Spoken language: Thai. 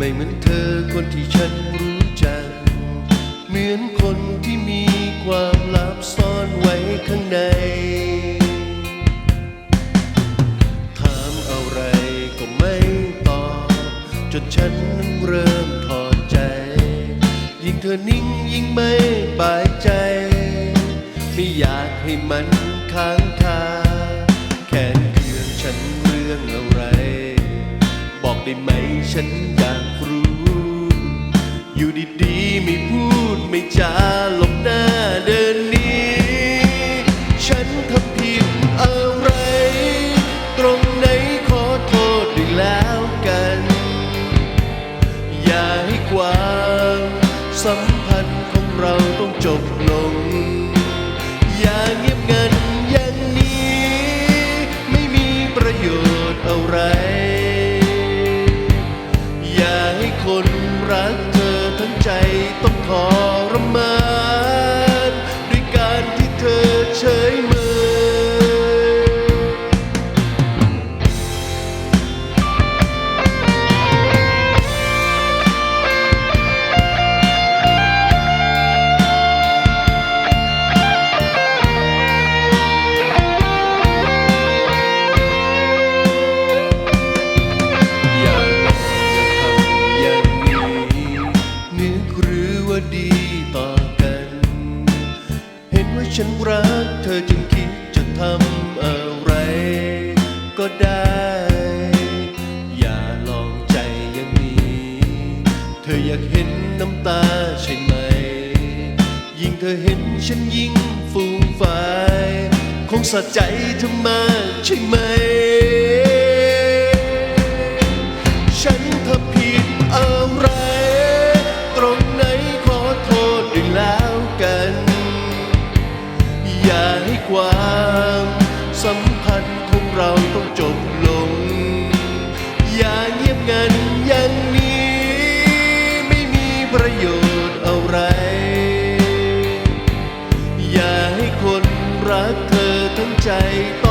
ไม่เหมือนเธอคนที่ฉันรู้จัก เหมือนคนที่มีความลับซ่อนไว้ข้างใน ถามอะไรก็ไม่ตอบจนฉันเริ่มถอดใจ ยิ่งเธอนิ่งยิ่งไม่บายใจ ไม่อยากให้มันค้างคาแค่เคืองฉันเรื่องอะไร บอกได้ไหมฉันอยาก อยู่ดีๆไม่พูดไม่จาหลบหน้าเดินหนี้ ฉันทำผิดอะไร ตรงไหนขอโทษด้วยแล้วกัน อย่าให้ความสัมพันธ์ของเราต้องจบลง อย่าเงียบงัน ใจ ว่าดีต่อกัน เห็นว่าฉันรักเธอจึงคิดจะทำอะไร ก็ได้ อย่าลองใจอย่างนี้ เธออยากเห็นน้ำตาใช่ไหม ยิ่งเธอเห็นฉันยิ่งฟูมฟาย คงสะใจเธอมากใช่ไหม อ